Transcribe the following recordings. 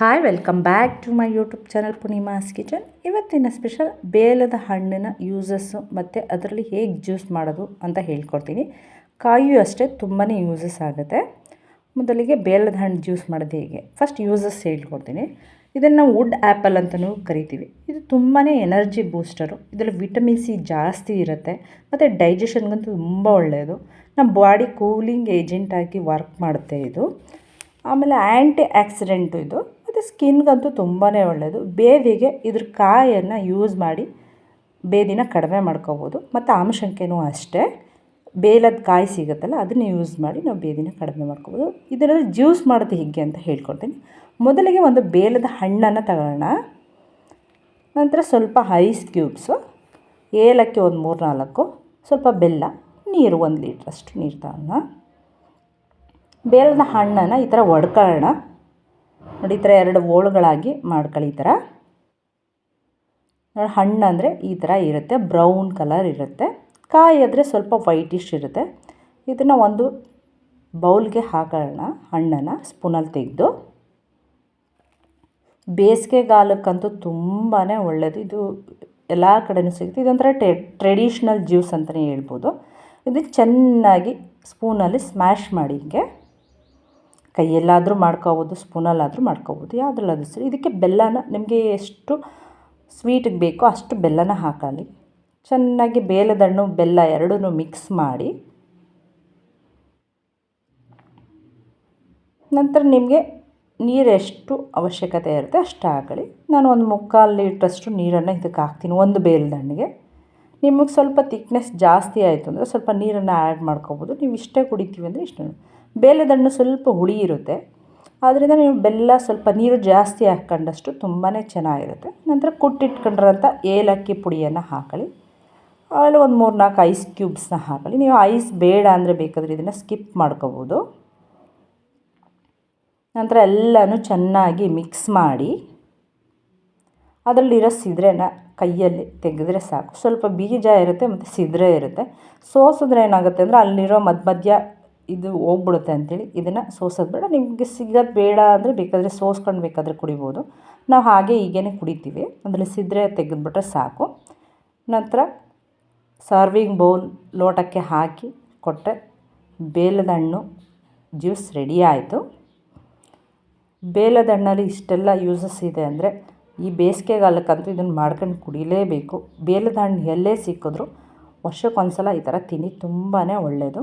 Hi welcome back to my YouTube channel Poornima's kitchen ಇವತ್ತಿನ special ಬೇಲದ ಹಣ್ಣಿನ ಯೂಸಸ್ಸು ಮತ್ತು ಅದರಲ್ಲಿ ಹೇಗೆ ಜ್ಯೂಸ್ ಮಾಡೋದು ಅಂತ ಹೇಳ್ಕೊಡ್ತೀನಿ. ಕಾಯಿಯು ಅಷ್ಟೇ ತುಂಬಾ ಯೂಸಸ್ ಆಗುತ್ತೆ. ಮೊದಲಿಗೆ ಬೇಲದ ಹಣ್ಣು ಜ್ಯೂಸ್ ಮಾಡೋದು ಹೇಗೆ? ಫಸ್ಟ್ ಯೂಸಸ್ ಹೇಳ್ಕೊಡ್ತೀನಿ. ಇದನ್ನು ವುಡ್ ಆ್ಯಪಲ್ ಅಂತಲೂ ಕರಿತೀವಿ. ಇದು ತುಂಬಾ ಎನರ್ಜಿ ಬೂಸ್ಟರು ಇದರಲ್ಲಿ ವಿಟಮಿನ್ ಸಿ ಜಾಸ್ತಿ ಇರುತ್ತೆ. ಮತ್ತು ಡೈಜೆಷನ್ಗಂತೂ ತುಂಬ ಒಳ್ಳೆಯದು. ನಮ್ಮ ಬಾಡಿ ಕೂಲಿಂಗ್ ಏಜೆಂಟಾಗಿ ವರ್ಕ್ ಮಾಡುತ್ತೆ ಇದು. ಆಮೇಲೆ ಆ್ಯಂಟಿ ಆಕ್ಸಿಡೆಂಟು ಇದು. ಮತ್ತು ಸ್ಕಿನ್ಗಂತೂ ತುಂಬಾ ಒಳ್ಳೆಯದು ಬೇದಿಗೆ ಇದ್ರ ಕಾಯನ್ನು ಯೂಸ್ ಮಾಡಿ ಬೇದಿನ ಕಡಿಮೆ ಮಾಡ್ಕೋಬೋದು. ಮತ್ತು ಆಮಶಂಕೆನೂ ಅಷ್ಟೇ. ಬೇಲದ ಕಾಯಿ ಸಿಗುತ್ತಲ್ಲ, ಅದನ್ನು ಯೂಸ್ ಮಾಡಿ ನಾವು ಬೇದಿನ ಕಡಿಮೆ ಮಾಡ್ಕೋಬೋದು. ಇದರಲ್ಲಿ ಜ್ಯೂಸ್ ಮಾಡೋದು ಹೇಗೆ ಅಂತ ಹೇಳ್ಕೊಡ್ತೀನಿ. ಮೊದಲಿಗೆ ಒಂದು ಬೇಲದ ಹಣ್ಣನ್ನು ತಗೊಳ್ಳೋಣ ನಂತರ ಸ್ವಲ್ಪ ಐಸ್ ಕ್ಯೂಬ್ಸು ಏಲಕ್ಕಿ ಒಂದು ಮೂರು ನಾಲ್ಕು ಸ್ವಲ್ಪ ಬೆಲ್ಲ, ನೀರು ಒಂದು ಲೀಟ್ರಷ್ಟು ನೀರು ತಗೋಣ. ಬೇಲದ ಹಣ್ಣನ್ನು ಈ ಥರ ಒಡ್ಕೊಳ್ಳೋಣ. ನೋಡಿ ಈ ಥರ ಎರಡು ಓಳುಗಳಾಗಿ ಮಾಡ್ಕೊಳ್ಳಿ ಈ ಥರ. ನೋಡಿ ಹಣ್ಣು ಅಂದರೆ ಈ ಥರ ಇರುತ್ತೆ, ಬ್ರೌನ್ ಕಲರ್ ಇರುತ್ತೆ. ಕಾಯಿ ಆದರೆ ಸ್ವಲ್ಪ ವೈಟಿಶ್ ಇರುತ್ತೆ. ಇದನ್ನು ಒಂದು ಬೌಲ್ಗೆ ಹಾಕೋಣ ಹಣ್ಣನ್ನು ಸ್ಪೂನಲ್ಲಿ ತೆಗೆದು. ಬೇಸಿಗೆಗಾಲಕ್ಕಂತೂ ತುಂಬಾ ಒಳ್ಳೆಯದು ಇದು ಎಲ್ಲ ಕಡೆಯೂ ಸಿಗುತ್ತೆ. ಇದೊಂಥರ ಟೆ ಟ್ರೆಡಿಷ್ನಲ್ ಜ್ಯೂಸ್ ಅಂತಲೇ ಹೇಳ್ಬೋದು. ಇದಕ್ಕೆ ಚೆನ್ನಾಗಿ ಸ್ಪೂನಲ್ಲಿ ಸ್ಮ್ಯಾಶ್ ಮಾಡಿ ಹಿಂಗೆ. ಕೈಯಲ್ಲಾದರೂ ಮಾಡ್ಕೋಬೋದು, ಸ್ಪೂನಲ್ಲಾದರೂ ಮಾಡ್ಕೋಬೋದು, ಯಾವುದ್ರಲ್ಲಾದರೂ ಸರಿ. ಇದಕ್ಕೆ ಬೆಲ್ಲನ, ನಿಮಗೆ ಎಷ್ಟು ಸ್ವೀಟಿಗೆ ಬೇಕೋ ಅಷ್ಟು ಬೆಲ್ಲನ ಹಾಕಲಿ. ಚೆನ್ನಾಗಿ ಬೇಲದಣ್ಣು ಬೆಲ್ಲ ಎರಡೂ ಮಿಕ್ಸ್ ಮಾಡಿ. ನಂತರ ನಿಮಗೆ ನೀರು ಎಷ್ಟು ಅವಶ್ಯಕತೆ ಇರುತ್ತೆ ಅಷ್ಟು ಹಾಕಲಿ. ನಾನು ಒಂದು ಮುಕ್ಕಾಲು ಲೀಟ್ರಷ್ಟು ನೀರನ್ನು ಇದಕ್ಕೆ ಹಾಕ್ತೀನಿ, ಒಂದು ಬೇಲದಣ್ಣಿಗೆ ನಿಮಗೆ ಸ್ವಲ್ಪ ತಿಕ್ನೆಸ್ ಜಾಸ್ತಿ ಆಯಿತು ಅಂದರೆ ಸ್ವಲ್ಪ ನೀರನ್ನು ಆ್ಯಡ್ ಮಾಡ್ಕೋಬೋದು. ನೀವು ಇಷ್ಟೇ ಕುಡಿತೀವಿ ಅಂದರೆ ಇಷ್ಟು. ಬೇಲದಣ್ಣು ಸ್ವಲ್ಪ ಹುಳಿ ಇರುತ್ತೆ. ಆದ್ದರಿಂದ ನೀವು ಬೆಲ್ಲ ಸ್ವಲ್ಪ ನೀರು ಜಾಸ್ತಿ ಹಾಕ್ಕೊಂಡಷ್ಟು ತುಂಬಾ ಚೆನ್ನಾಗಿರುತ್ತೆ. ನಂತರ ಕುಟ್ಟಿಟ್ಕೊಂಡಿರೋಂಥ ಏಲಕ್ಕಿ ಪುಡಿಯನ್ನು ಹಾಕೊಳ್ಳಿ. ಆಮೇಲೆ ಒಂದು ಮೂರು ನಾಲ್ಕು ಐಸ್ ಕ್ಯೂಬ್ಸ್ನ ಹಾಕೊಳ್ಳಿ. ನೀವು ಐಸ್ ಬೇಡ ಅಂದರೆ ಬೇಕಾದರೆ ಇದನ್ನು ಸ್ಕಿಪ್ ಮಾಡ್ಕೋಬೋದು. ನಂತರ ಎಲ್ಲನೂ ಚೆನ್ನಾಗಿ ಮಿಕ್ಸ್ ಮಾಡಿ ಅದರಲ್ಲಿರೋ ಸಿದ್ರೆನ ಕೈಯಲ್ಲಿ ತೆಗೆದ್ರೆ ಸಾಕು. ಸ್ವಲ್ಪ ಬೀಜ ಇರುತ್ತೆ ಮತ್ತು ಸಿದ್ರೆ ಇರುತ್ತೆ. ಸೋಸಿದ್ರೆ ಏನಾಗುತ್ತೆ ಅಂದರೆ ಅಲ್ಲಿರೋ ಮಧ್ಯ ಮಧ್ಯ ಇದು ಹೋಗ್ಬಿಡುತ್ತೆ ಅಂಥೇಳಿ ಇದನ್ನು ಸೋಸೋದು ಬೇಡ. ನಿಮಗೆ ಸಿಗೋದು ಬೇಡ ಅಂದರೆ ಬೇಕಾದರೆ ಸೋಸ್ಕೊಂಡು ಬೇಕಾದರೆ ಕುಡಿಬೋದು. ನಾವು ಹಾಗೆ ಹೀಗೇ ಕುಡಿತೀವಿ. ಅದರಲ್ಲಿ ಸಿದ್ರೆ ತೆಗೆದುಬಿಟ್ರೆ ಸಾಕು. ನಂತರ ಸರ್ವಿಂಗ್ ಬೌಲ್ ಲೋಟಕ್ಕೆ ಹಾಕಿ ಕೊಟ್ಟರೆ ಬೇಲದ ಹಣ್ಣು ಜ್ಯೂಸ್ ರೆಡಿ ಆಯಿತು. ಬೇಲದ ಹಣ್ಣಲ್ಲಿ ಇಷ್ಟೆಲ್ಲ ಯೂಸಸ್ ಇದೆ ಅಂದರೆ ಈ ಬೇಸಿಗೆಗಾಲಕ್ಕಂತೂ ಇದನ್ನು ಮಾಡ್ಕೊಂಡು ಕುಡಿಲೇಬೇಕು. ಬೇಲದ ಹಣ್ಣು ಎಲ್ಲೇ ಸಿಕ್ಕಿದ್ರು ವರ್ಷಕ್ಕೊಂದು ಸಲ ಈ ಥರ ತಿನ್ನಿ ತುಂಬಾ ಒಳ್ಳೆಯದು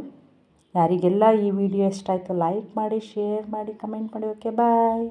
ಯಾರಿಗೆಲ್ಲ ಈ ವಿಡಿಯೋ ಇಷ್ಟ ಆಯಿತು ಲೈಕ್ ಮಾಡಿ ಶೇರ್ ಮಾಡಿ ಕಮೆಂಟ್ ಮಾಡಿ. Okay bye